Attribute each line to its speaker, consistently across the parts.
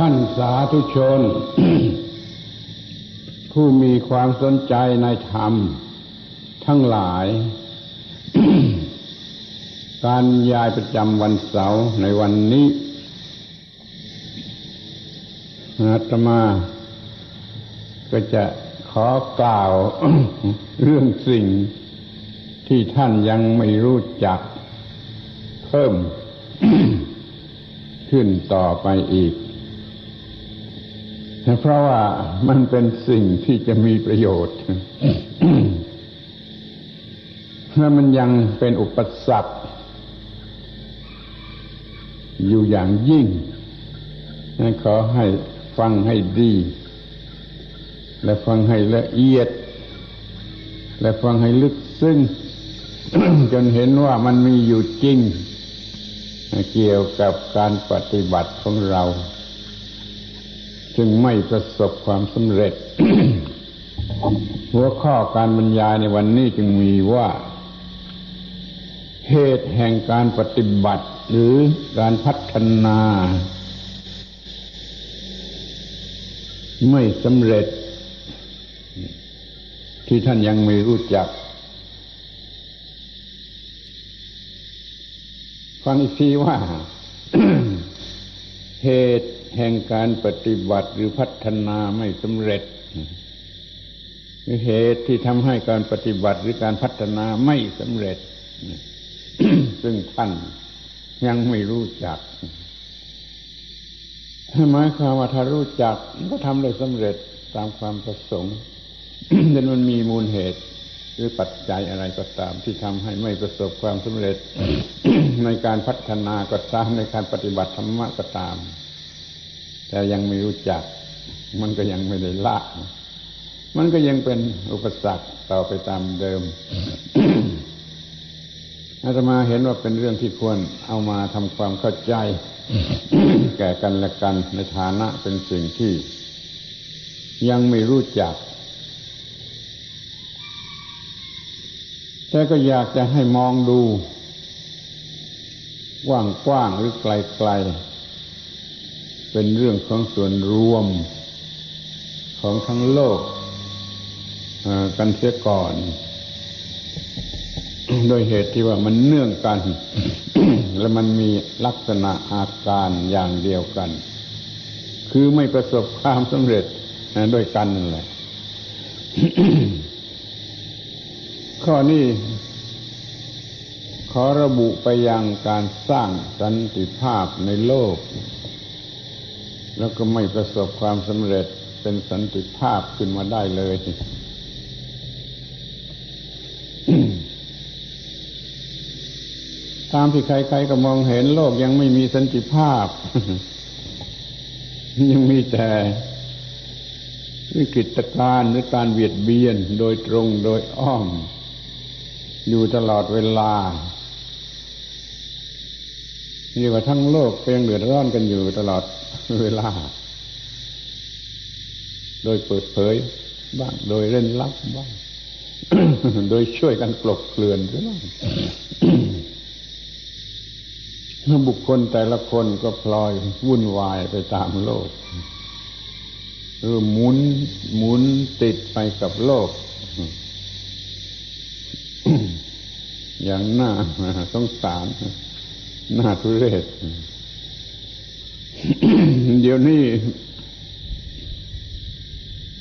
Speaker 1: ท่านสาธุชน ผู้มีความสนใจในธรรม ทั้งหลาย การยายประจำวันเสาร์ในวันนี้อาตมาก็จะขอกล่าวเรื่องสิ่งที่ท่านยังไม่รู้จัก เพิ่มขึ้นต่อไปอีก เพราะว่ามันเป็นสิ่งที่จะมีประโยชน์และมันยังเป็นอุปสรรคอยู่อย่างยิ่ง ขอให้ฟังให้ดี และฟังให้ละเอียด และฟังให้ลึกซึ้งจนเห็นว่ามันมีอยู่จริง เกี่ยวกับการปฏิบัติของเรา จึงไม่ประสบความสำเร็จ หัวข้อการบรรยายในวันนี้จึงมีว่า เหตุแห่งการปฏิบัติ หรือการพัฒนา ไม่สำเร็จ ที่ท่านยังไม่รู้จัก ฟังอีกทีว่าเหตุ แห่งการปฏิบัติหรือพัฒนาไม่สำเร็จเหตุที่ทำให้การปฏิบัติหรือการพัฒนาไม่สำเร็จ ซึ่งท่านยังไม่รู้จักหมายความว่าถ้ารู้จักก็ทำได้สำเร็จตามความประสงค์แต่มันมีมูลเหตุ หรือปัจจัยอะไรก็ตามที่ทำให้ไม่ประสบความสำเร็จ ในการพัฒนาก็ตามในการปฏิบัติธรรมะก็ตาม แต่ยังไม่รู้จัก มันก็ยังไม่ได้ละ มันก็ยังเป็นอุปสรรคต่อไปตามเดิมอาตมาเห็นว่าเป็นเรื่องที่ควรเอามาทำความเข้าใจ แก่กันและกันในฐานะเป็นสิ่งที่ ยังไม่รู้จัก แต่ก็อยากจะให้มองดูกว้างๆหรือไกลๆ เป็นเรื่องของส่วนรวมของทั้งโลกกันเสียก่อน โดยเหตุที่ว่ามันเนื่องกัน และมันมีลักษณะอาการอย่างเดียวกัน คือไม่ประสบความสำเร็จด้วยกันนั่นแหละข้อนี้ขอระบุไปยังการสร้างสันติภาพในโลก แล้วก็ไม่ประสบความสำเร็จเป็นสันติภาพขึ้นมาได้เลยตามที่ใครๆก็มองเห็นโลกยังไม่มีสันติภาพ ยังมีแต่วิกฤตการหรือการเบียดเบียนโดยตรงโดยอ้อม อยู่ตลอดเวลาเรียกว่าทั้งโลกเพียงเดือดร้อนกันอยู่ตลอด เวลา โดยเปิดเผยบ้าง โดยเล่นลับบ้าง โดยช่วยกันกลบเกลื่อนบ้างบุคคลแต่ละคนก็พลอยวุ่นวายไปตามโลกหรือหมุนหมุนติดไปกับโลก อย่างหน้าสงสารหน้าทุเรศ เดี๋ยวนี้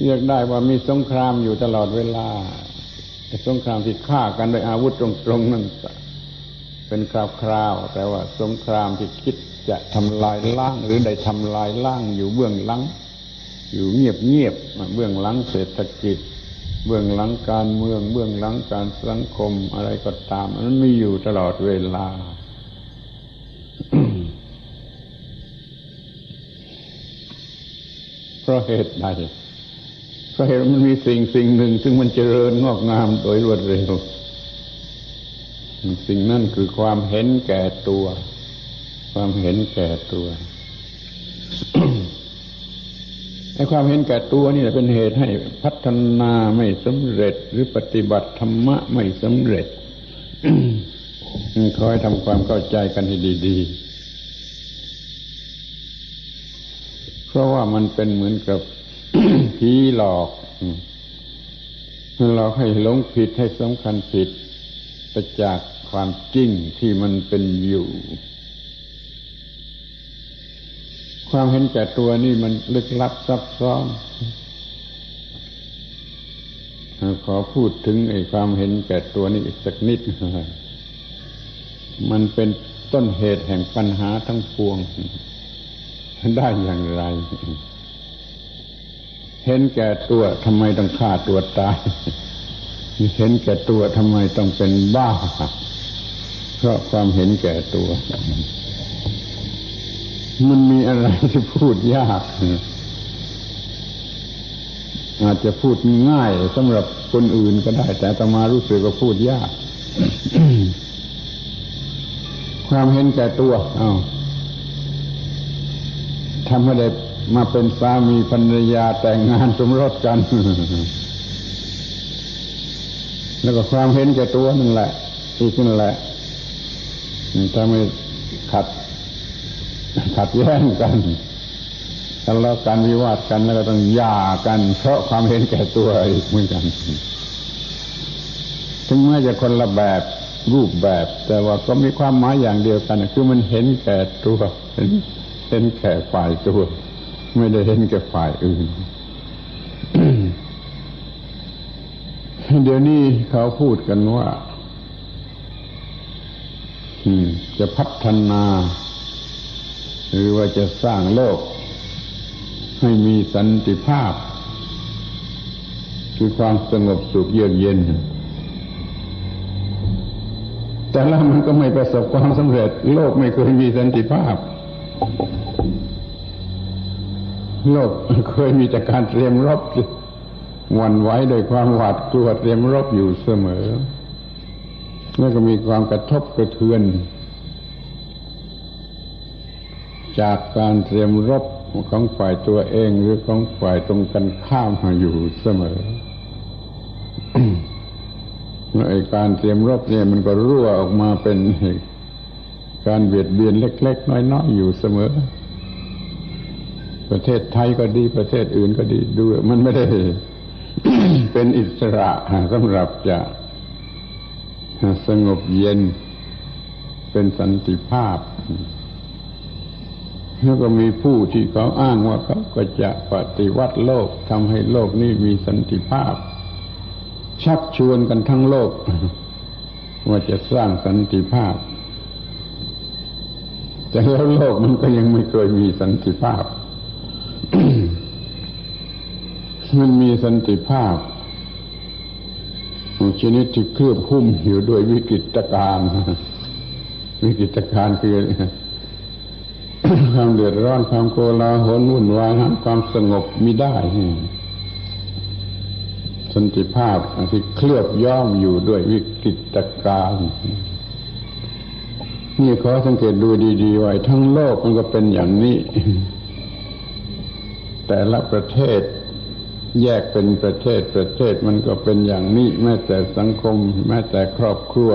Speaker 1: เรียกได้ว่ามีสงครามอยู่ตลอดเวลาสงครามที่ฆ่ากันด้วยอาวุธตรงๆนั่นเป็นคราวๆแต่ว่าสงครามที่คิดจะทำลายล้าง หรือได้ทำลายล้างอยู่เบื้องหลัง อยู่เงียบๆเบื้องหลังเศรษฐกิจ เบื้องหลังการเมือง เบื้องหลังการสังคมอะไรก็ตามมันมีอยู่ตลอดเวลา ราะเหตุใดเพราะเหตุมันมีสิ่งสิ่งหนึ่ง ซึ่งมันเจริญงอกงามโดยรวดเร็ว สิ่งนั่นคือความเห็นแก่ตัว ความเห็นแก่ตัวไอ้ความเห็นแก่ตัวนี่แหละเป็นเหตุให้พัฒนาไม่สำเร็จ หรือปฏิบัติธรรมะไม่สำเร็จคอยทำความเข้าใจกันให้ดี ๆ ราะว่ามันเป็นเหมือนกับผีหลอกหลอกให้หลงผิดให้สำคัญผิดไปจากความจริงที่มันเป็นอยู่ ความเห็นแก่ตัวนี่มันลึกลับซับซ้อนขอพูดถึงไอ้ความเห็นแก่ตัวนี่อีกสักนิด มันเป็นต้นเหตุแห่งปัญหาทั้งปวง ได้อย่างไร เห็นแก่ตัวทำไมต้องฆ่าตัวตาย เห็นแก่ตัวทำไมต้องเป็นบ้า เพราะความเห็นแก่ตัว มันมีอะไรที่พูดยากอาจจะพูดง่ายสำหรับคนอื่นก็ได้ แต่ตมารู้สึกว่าพูดยาก ความเห็นแก่ตัว เอา ทำให้ได้มาเป็นสามีภรรยาแต่งงานสมรสกัน แล้วก็ความเห็นแก่ตัวนั่นแหละ อีกนั่นแหละถ้าไม่ขัด ขัดแย้งกันทะเลาะกันวิวาทกันแล้วก็ต้องหย่ากัน เพราะความเห็นแก่ตัวอีกเหมือนกัน ถึงแม้จะคนละแบบรูปแบบ แต่ว่าก็มีความหมายอย่างเดียวกัน คือมันเห็นแก่ตัว เห็นแก่ฝ่ายตัว ไม่ได้เห็นแก่ฝ่ายอื่น เดี๋ยวนี้เขาพูดกันว่าจะพัฒนา หรือว่าจะสร้างโลก ให้มีสันติภาพ คือความสงบสุขเยือกเย็น แต่แล้วมันก็ไม่ประสบความสำเร็จ โลกไม่เคยมีสันติภาพ โลกเคยมีแต่การเตรียมรบวันไว้โดยความหวาดกลัวเตรียมรบอยู่เสมอ แล้วก็มีความกระทบกระเทือน จากการเตรียมรบของฝ่ายตัวเองหรือของฝ่ายตรงกันข้ามมาอยู่เสมอไอ้การเตรียมรบเนี่ยมันก็รั่วออกมาเป็น การเบียดเบียนเล็ก ๆ น้อยๆอยู่เสมอ ประเทศไทยก็ดีประเทศอื่นก็ดีดูมันไม่ได้เป็นอิสระสำหรับจะสงบเย็นเป็นสันติภาพ แล้วก็มีผู้ที่เขาอ้างว่าเขาก็จะปฏิวัติโลกทำให้โลกนี้มีสันติภาพ ชักชวนกันทั้งโลก ว่าจะสร้างสันติภาพ แต่แล้วโลกมันก็ยังไม่เคยมีสันติภาพ มันมีสันติภาพชนิดที่เคลือบหุ้มอยู่ด้วยวิกฤตการวิกฤตการคือความเดือดร้อนความโกลาหลวุ่นวายหาความสงบมีได้ สันติภาพที่เคลือบย้อมอยู่ด้วยวิกฤตการ นี่ขอสังเกตดูดีๆไว้ทั้งโลกมันก็เป็นอย่างนี้ แต่ละประเทศแยกเป็นประเทศประเทศมันก็เป็นอย่างนี้ แม้แต่สังคม แม้แต่ครอบครัว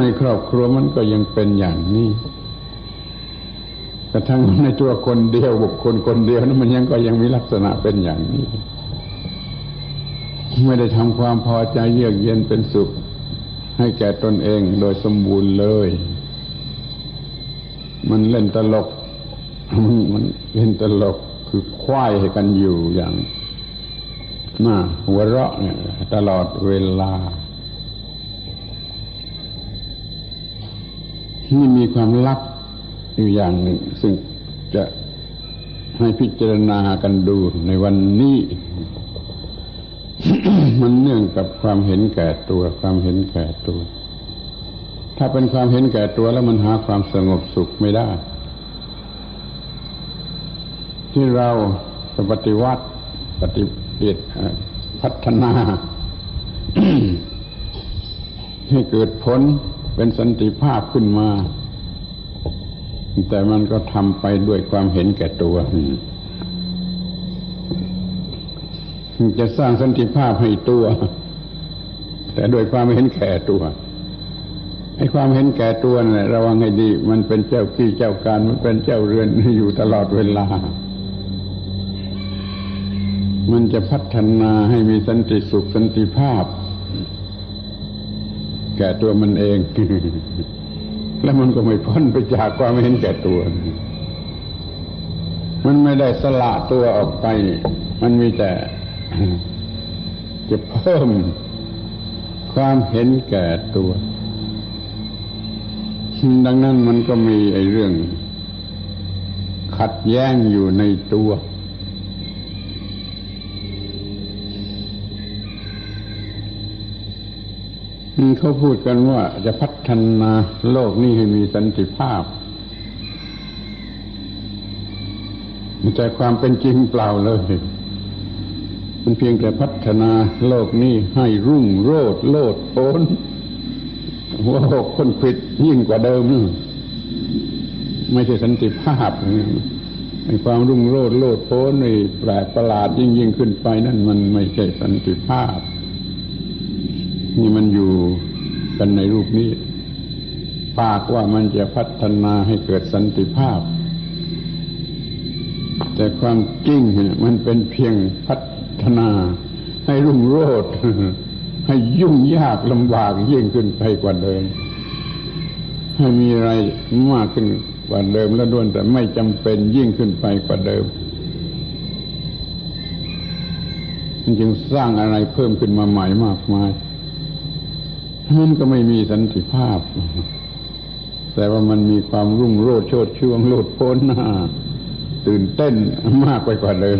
Speaker 1: ในครอบครัวมันก็ยังเป็นอย่างนี้กระทั่งในตัวคนเดียวบุคคลคนเดียวนั้นมันยังก็ยังมีลักษณะเป็นอย่างนี้ ไม่ได้ทำความพอใจเยือกเย็นเป็นสุข ให้แก่ตนเองโดยสมบูรณ์เลย มันเล่นตลก มันเล่นตลกคือควายให้กันอยู่อย่างน่าหัวเราะเนี่ยตลอดเวลานี่มีความลับอยู่อย่างหนึ่ง ซึ่งจะให้พิจารณากันดูในวันนี้ มันเนื่องกับความเห็นแก่ตัว ความเห็นแก่ตัว ถ้าเป็นความเห็นแก่ตัวแล้วมันหาความสงบสุขไม่ได้ ที่เราปฏิวัติปฏิบัติพัฒนา ให้เกิดผลเป็นสันติภาพขึ้นมา แต่มันก็ทำไปด้วยความเห็นแก่ตัว จะสร้างสันติภาพให้ตัว แต่โดยความเห็นแก่ตัวให้ความเห็นแก่ตัวนี่ะระวังให้ดี มันเป็นเจ้าขี้เจ้าการมันเป็นเจ้าเรือนอยู่ตลอดเวลา มันจะพัฒนาให้มีสันติสุขสันติภาพ แก่ตัวมันเอง แล้วมันก็ไม่พ้นไปจากความเห็นแก่ตัว มันไม่ได้สละตัวออกไป มันมีแต่ จะเพิ่มความเห็นแก่ตัว ดังนั้นมันก็มีไอ้เรื่อง ขัดแย้งอยู่ในตัว เขาพูดกันว่าจะพัฒนาโลกนี้ให้มีสันติภาพ แต่ความเป็นจริงเปล่าเลย มันเพียงแต่พัฒนาโลกนี้ให้รุ่งโรดโลดโอนหัวหกคนผิดยิ่งกว่าเดิมนี่ไม่ใช่สันติภาพในความรุ่งโรดโลดโอนในแปลกประหลาดยิ่งยิ่งขึ้นไปนั่นมันไม่ใช่สันติภาพ นี่มันอยู่กันในรูปนี้ ปากว่ามันจะพัฒนาให้เกิดสันติภาพ แต่ความจริงมันเป็นเพียงพัฒ นา ให้รุ่งโรจน์ให้ยุ่งยากลำบากยิ่งขึ้นไปกว่าเดิม ให้มีอะไรมากขึ้นกว่าเดิมแล้วด้วนแต่ไม่จำเป็นยิ่งขึ้นไปกว่าเดิมมันจึงสร้างอะไรเพิ่มขึ้นมาใหม่มากมายมันก็ไม่มีสันติภาพ แต่ว่ามันมีความรุ่งโรจน์โชดช่วงโลดพ้นหน้าตื่นเต้นมากไปกว่าเดิม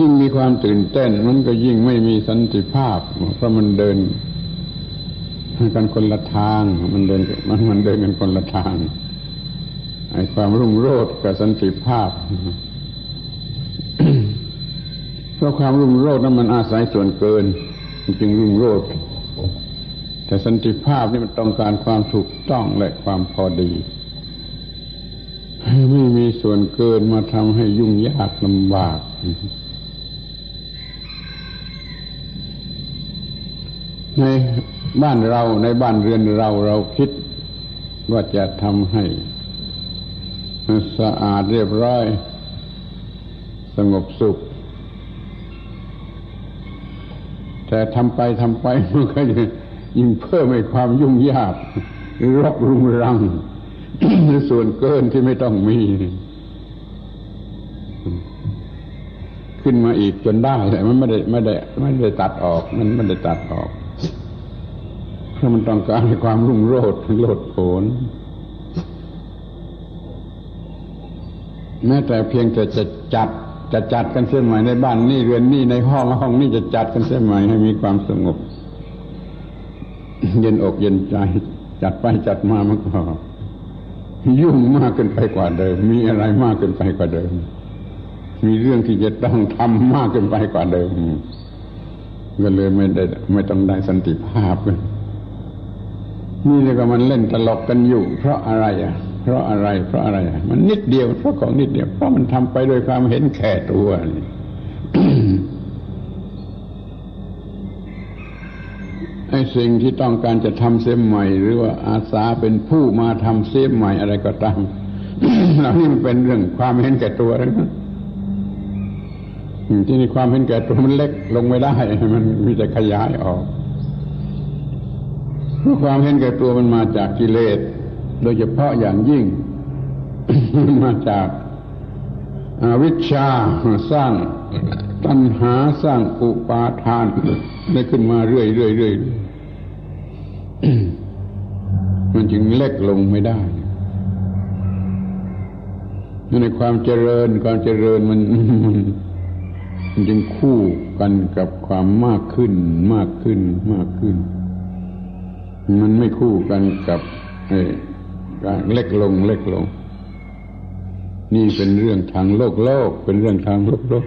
Speaker 1: ยิ่งมีความตื่นเต้น มันก็ยิ่งไม่มีสันติภาพ เพราะมันเดินกันคนละทาง มันเดินมันมันเดินกันคนละทางไอ้ความรุ่งโรจน์กับสันติภาพเพราะความรุ่งโรจน์นั้นมันอาศัยส่วนเกินจึงรุ่งโรจน์แต่สันติภาพนี่มันต้องการความถูกต้องและความพอดีไม่มีส่วนเกินมาทำให้ยุ่งยากลำบาก ในบ้านเราในบ้านเรือนเราเราคิดว่าจะทำให้สะอาดเรียบร้อย สงบสุข แต่ทำไปทำไปมันก็ยิ่งเพิ่มให้ความยุ่งยากรกรุงรังส่วนเกินที่ไม่ต้องมี ขึ้นมาอีกจนได้แต่มันไม่ได้ไม่ได้ไม่ได้ตัดออก มันไม่ได้ตัดออก เพรามันต้องการให้ความรุ่งโรจน์โลดโผนแม้แต่เพียงแต่จะจัดจะจัดกันเสียใหม่ในบ้านนี่เรือนนี่ในห้องห้องนี่จะจัดกันเสียใหม่ให้มีความสงบ เย็นอกเย็นใจ จัดไปจัดมามันก็ยุ่งมากเกินไปกว่าเดิม มีอะไรมากเกินไปกว่าเดิม มีเรื่องที่จะต้องทำมากเกินไปกว่าเดิมก็เลยไม่ได้ไม่ต้องได้สันติภาพ นี่เลยก็มันเล่นตลกกันอยู่ เพราะอะไรอะ เพราะอะไร เพราะอะไร มันนิดเดียวเพราะของนิดเดียวเพราะมันทำไปโดยความเห็นแค่ตัวไอ้สิ่งที่ต้องการจะทำเสียใหม่ หรือว่าอาสาเป็นผู้มาทำเสียใหม่อะไรก็ตามเหล่านี้มันเป็นเรื่องความเห็นแก่ตัวนะที่นี่ความเห็นแก่ตัวมันเล็กลงไม่ได้ มันมีแต่ขยายออก เพราะความเห็นแก่ตัวมันมาจากกิเลส โดยเฉพาะอย่างยิ่งมาจากอาวิชชาสร้างตัณหาสร้างอุปาทานได้ขึ้นมาเรื่อยเรื่อยเรื่อยมันจึงเล็กลงไม่ได้ในความเจริญความเจริญมันมันจึงคู่กันกับความมากขึ้น มากขึ้นมากขึ้น มันไม่คู่กันกับการเล็กลง เล็กลง นี่เป็นเรื่องทางโลกโลก เป็นเรื่องทางโลกโลก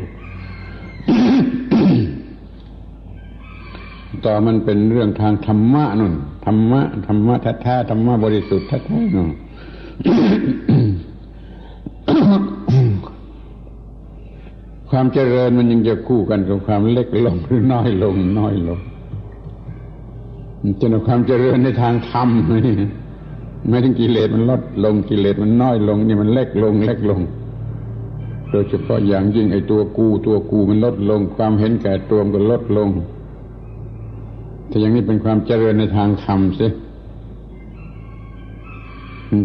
Speaker 1: ต่อมันเป็นเรื่องทางธรรมะนุ่นธรรมะธรรมะแท้ๆธรรมะบริสุทธิ์แท้ๆนุ่นความเจริญมันยังจะคู่กันกับความเล็กลงหรือน้อยลง น้อยลง จนความเจริญในทางธรรมนี่ไม่ถึงกิเลสมันลดลงกิเลสมันน้อยลงนี่มันเล็กลงเล็กลง โดยเฉพาะอย่างยิ่งไอ้ตัวกูตัวกูมันลดลง ความเห็นแก่ตัวมันก็ลดลง ถ้าอย่างนี้เป็นความเจริญในทางธรรมสิ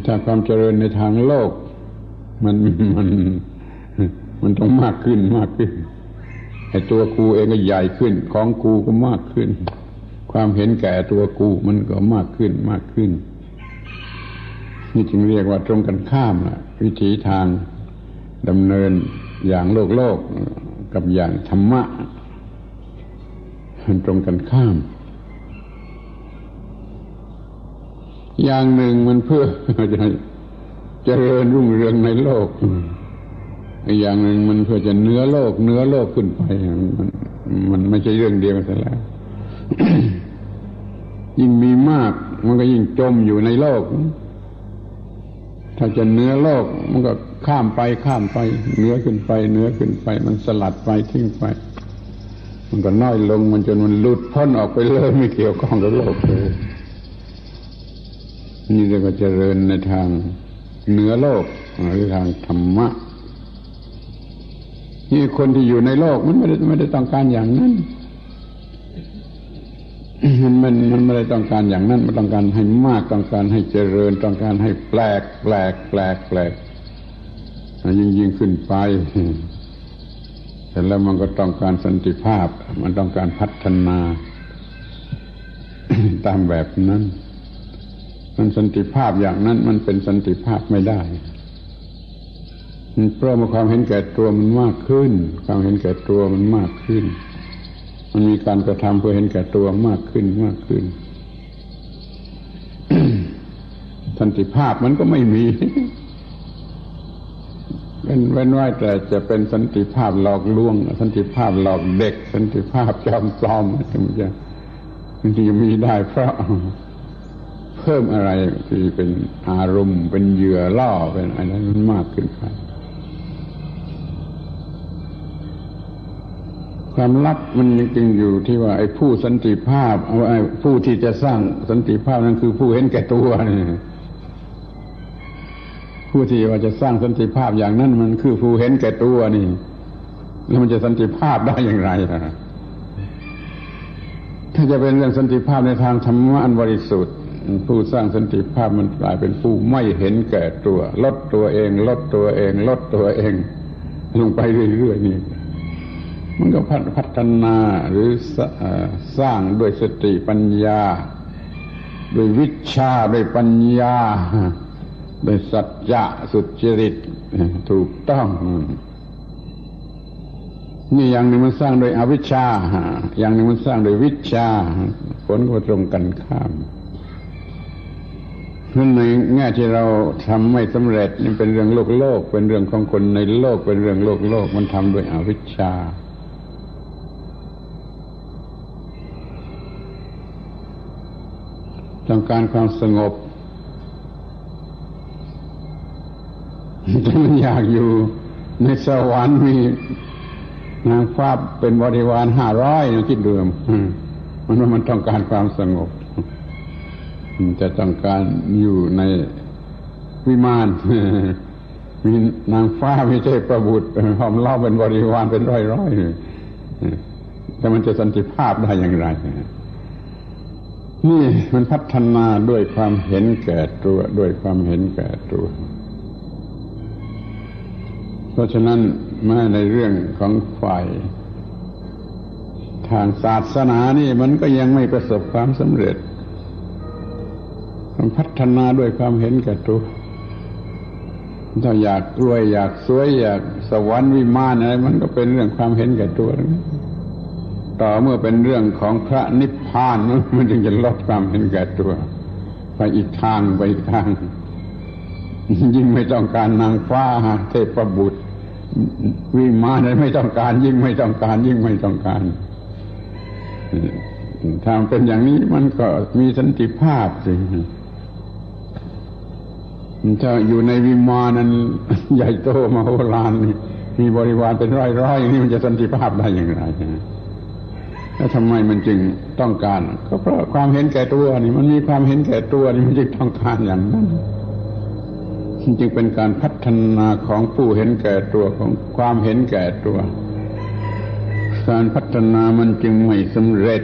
Speaker 1: ถ้าความเจริญในทางโลก มันมัน มันต้องมากขึ้นมากขึ้นไอ้ตัวกูเองก็ใหญ่ขึ้น ของกูก็มากขึ้น ความเห็นแก่ตัวกูมันก็มากขึ้นมากขึ้น นี่จึงเรียกว่าตรงกันข้ามละวิถีทางดำเนินอย่างโลกโลกกับอย่างธรรมะมันตรงกันข้าม อย่างหนึ่งมันเพื่อจะเจริญรุ่งเรืองในโลกอีกอย่างหนึ่งมันเพื่อจะเนื้อโลก เนื้อโลกขึ้นไป มันมันไม่ใช่เรื่องเดียวกันแล้ว ยิ่งมีมาก มันก็ยิ่งจมอยู่ในโลก ถ้าจะเนื้อโลก มันก็ข้ามไปข้ามไปเนื้อขึ้นไปเนื้อขึ้นไป มันสลัดไปทิ้งไป มันก็น้อยลงมันจนมันหลุดพ้นออกไปเลยไม่เกี่ยวข้องกับโลกเลยนี่เรียกว่าเจริญในทางเหนือโลกหรือทางธรรมะนี่คนที่อยู่ในโลกมันไม่ได้ไม่ได้ต้องการอย่างนั้น มันมันมันไม่ได้ต้องการอย่างนั้นมันต้องการให้มากต้องการให้เจริญ ต้องการให้แปลก แปลก แปลกแปลกยิ่งยิ่งขึ้นไปเสร็จแล้วมันก็ต้องการสันติภาพ มันต้องการพัฒนา ตามแบบนั้น มันสันติภาพอย่างนั้น มันเป็นสันติภาพไม่ได้เพราะมความเห็นแก่ตัวมันมากขึ้น ความเห็นแก่ตัวมันมากขึ้น มันมีการกระทำเพื่อเห็นแก่ตัวมากขึ้นมากขึ้นสันติภาพมันก็ไม่มีเป็นเว้นไว้แต่จะเป็นสันติภาพหลอกลวง สันติภาพหลอกเด็ก สันติภาพจอมปลอมถึงจะมันจะมีได้เพราะเพิ่มอะไรที่เป็นอารมณ์ เป็นเหยื่อล่อเป็นอะไรมันมากขึ้นไป ความลับมันจึงอยู่ที่ว่าไอ้ผู้สันติภาพเอาไอ้ผู้ที่จะสร้างสันติภาพนั้นคือผู้เห็นแก่ตัวนี่ผู้ที่ว่าจะสร้างสันติภาพอย่างนั้นมันคือผู้เห็นแก่ตัวนี่ แล้วมันจะสันติภาพได้อย่างไรล่ะถ้าจะเป็นเรื่องสันติภาพในทางธรรมะอันบริสุทธิ์ ผู้สร้างสันติภาพมันกลายเป็นผู้ไม่เห็นแก่ตัว ลดตัวเอง ลดตัวเอง ลดตัวเอง ลงไปเรื่อยๆนี่ มันก็พัฒนาหรือสร้างด้วยสติปัญญา ด้วยวิชาด้วยปัญญาด้วยสัจจะสุจริตถูกต้อง นี่อย่างหนึ่งมันสร้างโดยอวิชชา อย่างหนึ่งมันสร้างโดยวิชา ผลก็ตรงกันข้ามนั่นในแง่ที่เราทำไม่สำเร็จนี่เป็นเรื่องโลกโลก เป็นเรื่องของคนในโลก เป็นเรื่องโลกโลก มันทำด้วยอวิชชา ต้องการความสงบแต่มันอยากอยู่ในสวรรค์มีนางฟ้าเป็นบริวารห้าร้อยคิดดูมันว่ามันต้องการความสงบจะต้องการอยู่ในวิมานมีนางฟ้ามีเทพประบุตรหอมเล่าเป็นบริวารเป็นร้อยร้อยแต่มันจะสันติภาพได้อย่างไร นี่มันพัฒนาด้วยความเห็นแก่ตัว ด้วยความเห็นแก่ตัว เพราะฉะนั้นแม้ในเรื่องของฝ่ายทางศาสนานี่มันก็ยังไม่ประสบความสำเร็จต้องพัฒนาด้วยความเห็นแก่ตัวถ้าอยากรวยอยากสวยอยากสวรรค์วิมานอะไรมันก็เป็นเรื่องความเห็นแก่ตัว ต่อเมื่อเป็นเรื่องของพระนิพพานมันจึงจะลดความเห็นแก่ตัว ไปอีกทางไปอีกทาง ยิ่งไม่ต้องการนางฟ้าเทพบุตรวิมานไม่ต้องการ ยิ่งไม่ต้องการ ยิ่งไม่ต้องการถ้าเป็นอย่างนี้มันก็มีสันติภาพสิถ้าอยู่ในวิมานนั้นใหญ่โตมโหฬารนี่มีบริวารเป็นร้อยๆอย่างนี้มันจะสันติภาพได้อย่างไร แล้วทำไมมันจึงต้องการ ก็เพราะความเห็นแก่ตัวนี่มันมีความเห็นแก่ตัวนี่มันจึงต้องการอย่างนั้นจึงเป็นการพัฒนาของผู้เห็นแก่ตัวของความเห็นแก่ตัว การพัฒนามันจึงไม่สำเร็จ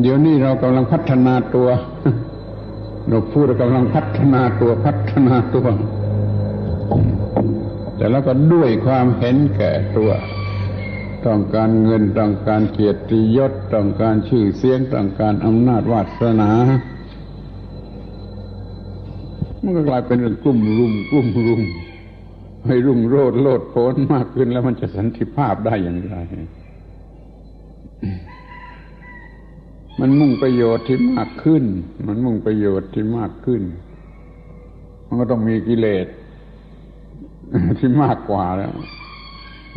Speaker 1: เดี๋ยวนี้เรากำลังพัฒนาตัวเราพูดเรากำลังพัฒนาตัวพัฒนาตัว แต่แล้วก็ด้วยความเห็นแก่ตัว ต้องการเงินต้องการเกียรติยศต้องการชื่อเสียงต้องการอำนาจวาสนา มันก็กลายเป็นเรื่องกลุ่มรุมกลุ่มรุมให้รุ่งโรดโลดโผนมากขึ้นแล้วมันจะสันติภาพได้อย่างไร มันมุ่งประโยชน์ที่มากขึ้น มันมุ่งประโยชน์ที่มากขึ้น มันก็ต้องมีกิเลส ที่มากกว่าแล้ว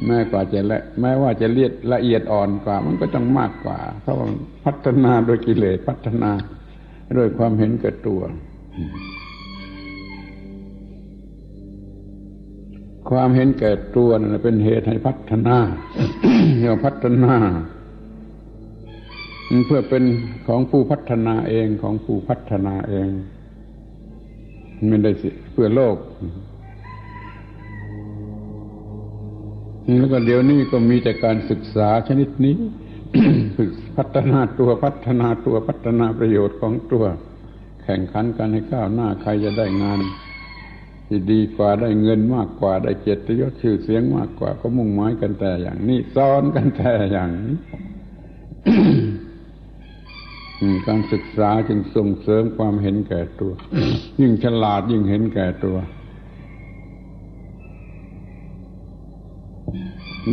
Speaker 1: แม้กว่าจะละแม้ว่าจะเลียดละเอียดอ่อนกว่า มันก็ต้องมากกว่า เพราะพัฒนาโดยกิเลสพัฒนาด้วยความเห็นแก่ตัว ความเห็นแก่ตัวนั่นเป็นเหตุให้พัฒนาเรียกพัฒนาเพื่อเป็นของผู้พัฒนาเองของผู้พัฒนาเองไม่ได้สิเพื่อโลก แล้วก็เดี๋ยวนี้ก็มีแต่การศึกษาชนิดนี้ฝึกพัฒนาตัวพัฒนาตัวพัฒนาประโยชน์ของตัว แข่งขันกันให้ก้าวหน้าใครจะได้งานที่ดีกว่าได้เงินมากกว่าได้เกียรติยศชื่อเสียงมากกว่า ก็มุ่งหมายกันแต่อย่างนี้ซ้อนกันแต่อย่างนี้การศึกษาจึงส่งเสริมความเห็นแก่ตัว ยิ่งฉลาดยิ่งเห็นแก่ตัว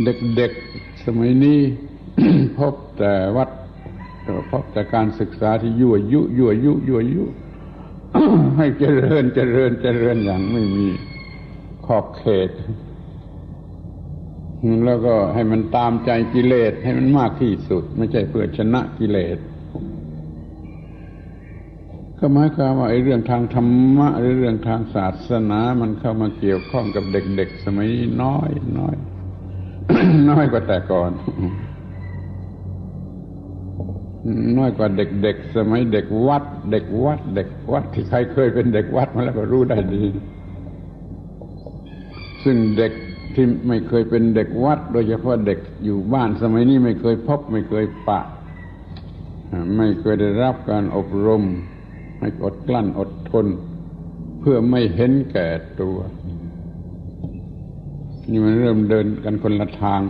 Speaker 1: เด็กๆสมัยนี้ พบแต่วัดพบแต่การศึกษาที่ยั่วยุยั่วยุยั่วยุ ให้เจริญเจริญเจริญอย่างไม่มีขอบเขต แล้วก็ให้มันตามใจกิเลสให้มันมากที่สุด ไม่ใช่เพื่อชนะกิเลสก็หมายความว่าไอ้เรื่องทางธรรมะหรือเรื่องทางศาสนา มันเข้ามาเกี่ยวข้องกับเด็ก ๆ สมัยน้อยน้อย น้อยกว่าแต่ก่อน น้อยกว่าเด็กๆสมัยเด็กวัด เด็กวัด เด็กวัดที่ใครเคยเป็นเด็กวัดมาแล้วก็รู้ได้ดี ซึ่งเด็กที่ไม่เคยเป็นเด็กวัด โดยเฉพาะเด็กอยู่บ้านสมัยนี้ไม่เคยพบ ไม่เคยปะ ไม่เคยได้รับการอบรม ให้อดกลั้นอดทน เพื่อไม่เห็นแก่ตัว นี่มันเริ่มเดินกันคนละทาง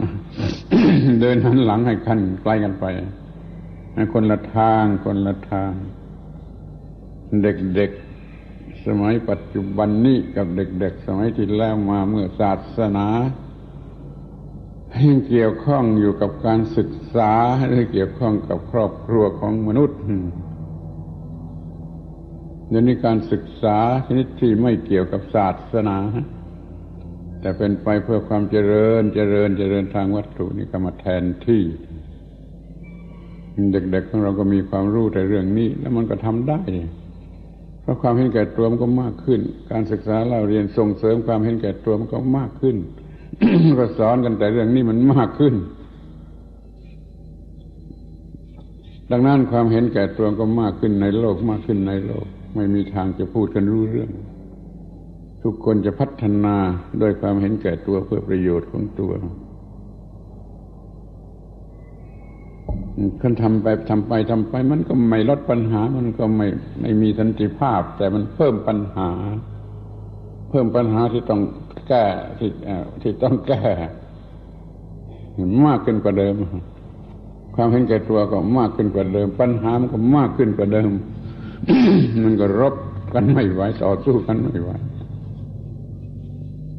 Speaker 1: เดินหันหลังให้คันใกล้กันไปคนละทางคนละทาง เด็กๆสมัยปัจจุบันนี้กับเด็ก ๆ สมัยที่แล้วมาเมื่อศาสนายังเกี่ยวข้องอยู่กับการศึกษาหรือเกี่ยวข้องกับครอบครัวของมนุษย์เดี๋ยวนี้การศึกษาชนิดที่ไม่เกี่ยวกับศาสนา แต่เป็นไปเพื่อความเจริญ เจริญเจริญทางวัตถุนี่ก็มาแทนที่ เด็กๆของเราก็มีความรู้ในเรื่องนี้ แล้วมันก็ทำได้ เพราะความเห็นแก่ตัวมันก็มากขึ้น การศึกษาเราเรียนส่งเสริมความเห็นแก่ตัวมันก็มากขึ้นก็สอนกันแต่เรื่องนี้มันมากขึ้น ดังนั้นความเห็นแก่ตัวก็มากขึ้นในโลกมากขึ้นในโลก ไม่มีทางจะพูดกันรู้เรื่อง ทุกคนจะพัฒนาโดยความเห็นแก่ตัวเพื่อประโยชน์ของตัวคันทำไปทำไปทำไป มันก็ไม่ลดปัญหา มันก็ไม่ไม่มีสันติภาพ แต่มันเพิ่มปัญหา เพิ่มปัญหาที่ต้องแก้ที่ที่ต้องแก้มากขึ้นกว่าเดิม ความเห็นแก่ตัวก็มากขึ้นกว่าเดิม ปัญหามันก็มากขึ้นกว่าเดิม มันก็รบกันไม่ไหวต่อสู้กันไม่ไหว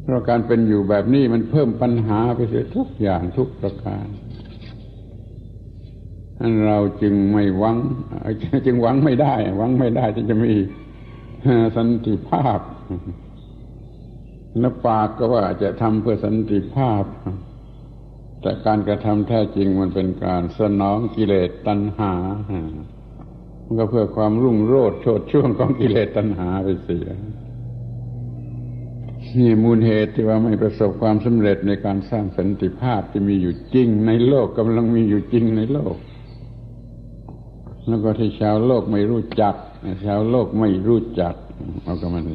Speaker 1: เพราะการเป็นอยู่แบบนี้มันเพิ่มปัญหาไปเสียทุกอย่างทุกประการนันเราจึงไม่หวัง จึงหวังไม่ได้ หวังไม่ได้ที่จะมีสันติภาพนปากก็ว่าจะทำเพื่อสันติภาพ แต่การกระทำแท้จริงมันเป็นการสนองกิเลสตัณหามันก็เพื่อความรุ่งโรจน์โชดช่วงของกิเลสตัณหาไปเสีย นี่มูลเหตุที่ว่าไม่ประสบความสำเร็จในการสร้างสันติภาพที่มีอยู่จริง ในโลกกำลังมีอยู่จริงในโลก แล้วก็ที่ชาวโลกไม่รู้จักชาวโลกไม่รู้จักเอาก็มัน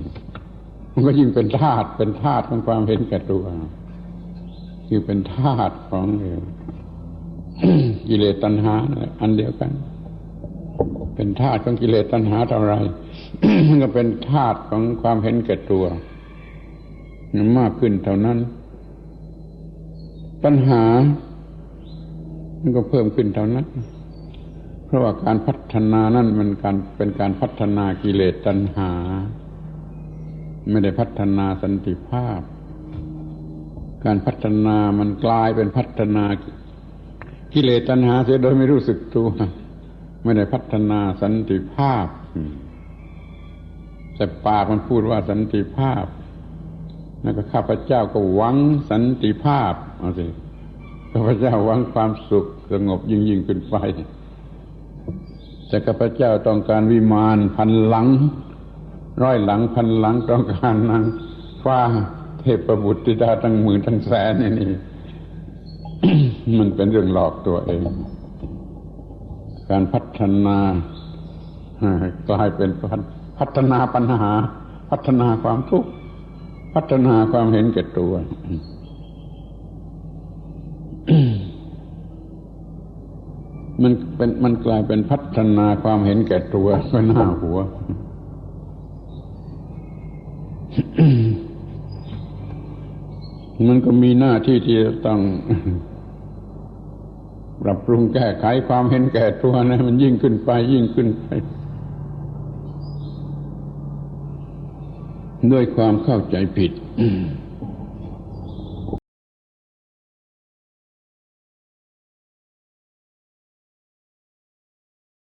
Speaker 1: มันก็ยิ่งเป็นธาตุเป็นธาตุของความเห็นแก่ตัวคือเป็นธาตุของกิเลสตัณหา อันเดียวกัน เป็นธาตุของกิเลสตัณหาเท่าไรมันก็เป็นธาตุของความเห็นแก่ตัว มากขึ้นเท่านั้น ปัญหา มันก็เพิ่มขึ้นเท่านั้น เพราะว่าการพัฒนานั่นมันการเป็นการพัฒนากิเลสตัณหา ไม่ได้พัฒนาสันติภาพ การพัฒนามันกลายเป็นพัฒนากิเลสตัณหาเสียโดยไม่รู้สึกตัวไม่ได้พัฒนาสันติภาพแต่ปากมันพูดว่าสันติภาพ แล้วก็ข้าพเจ้าก็หวังสันติภาพเอาสิข้าพเจ้าหวังความสุขสงบยิ่งยิ่งขึ้นไปแต่ข้าพเจ้าต้องการวิมานพันหลัง ร้อยหลังพันหลังต้องการนางฟ้าเทพบุตรธิดาทั้งหมื่นทั้งแสนนี่นี่มันเป็นเรื่องหลอกตัวเอง การพัฒนากลายเป็นพัฒนาปัญหา พัฒนาความทุกข์ พัฒนาความเห็นแก่ตัว มันเป็นมันกลายเป็นพัฒนาความเห็นแก่ตัวก็หน้าหัว มันก็มีหน้าที่ที่จะต้องปรับปรุงแก้ไขความเห็นแก่ตัวนะมันยิ่งขึ้นไปยิ่งขึ้นไป ด้วยความเข้าใจผิด